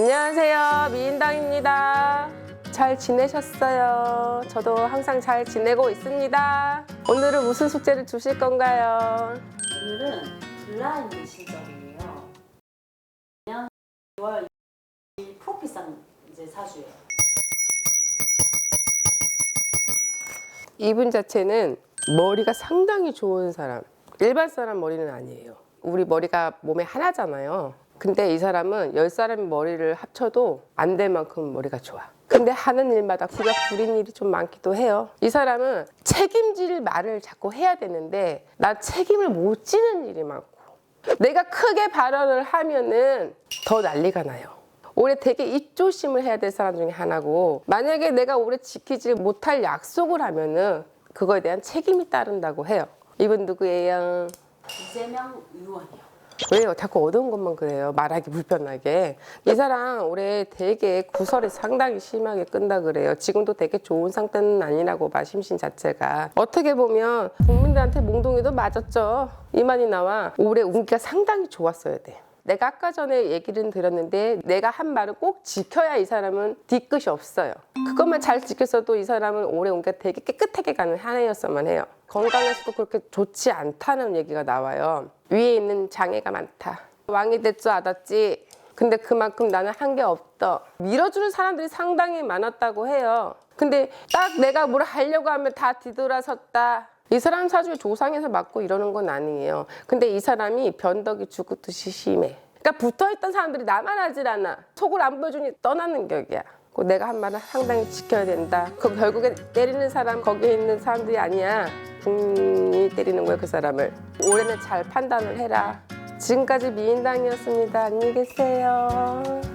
안녕하세요. 미인당입니다. 잘 지내셨어요? 저도 항상 잘 지내고 있습니다. 오늘은 무슨 숙제를 주실 건가요? 오늘은 블라인드 신청이에요. 그냥 6월 프로필상 이제 사주예요. 이분 자체는 머리가 상당히 좋은 사람. 일반 사람 머리는 아니에요. 우리 머리가 몸에 하나잖아요. 근데 이 사람은 열 사람의 머리를 합쳐도 안 될 만큼 머리가 좋아. 근데 하는 일마다 귀가 부린 일이 좀 많기도 해요. 이 사람은 책임질 말을 자꾸 해야 되는데 나 책임을 못 지는 일이 많고 내가 크게 발언을 하면은 더 난리가 나요. 올해 되게 입조심을 해야 될 사람 중에 하나고 만약에 내가 올해 지키지 못할 약속을 하면은 그거에 대한 책임이 따른다고 해요. 이분 누구예요? 이재명 의원이요. 왜요? 자꾸 어두운 것만 그래요. 말하기 불편하게. 이 사람 올해 되게 구설이 상당히 심하게 끈다 그래요. 지금도 되게 좋은 상태는 아니라고 봐, 심신 자체가. 어떻게 보면 국민들한테 몽둥이도 맞았죠. 이만이 나와 올해 운기가 상당히 좋았어야 돼. 내가 아까 전에 얘기를 드렸는데 내가 한 말을 꼭 지켜야 이 사람은 뒤끝이 없어요. 그것만 잘 지켰어도 이 사람은 올해 운기가 되게 깨끗하게 가는 한 해였어만 해요. 건강에서도 그렇게 좋지 않다는 얘기가 나와요. 위에 있는 장애가 많다. 왕이 됐죠, 아das지. 근데 그만큼 나는 한 게 없다. 밀어주는 사람들이 상당히 많았다고 해요. 근데 딱 내가 뭘 하려고 하면 다 뒤돌아섰다. 이 사람 사주에 조상에서 맞고 이러는 건 아니에요. 근데 이 사람이 변덕이 죽었듯이 심해. 그러니까 붙어있던 사람들이 나만 하질 않아. 속을 안 보여주니 떠나는 격이야. 그 내가 한 말을 상당히 지켜야 된다. 그 결국에 때리는 사람 거기에 있는 사람들이 아니야. 국민이 때리는 거야 그 사람을. 올해는 잘 판단을 해라. 지금까지 미인당이었습니다. 안녕히 계세요.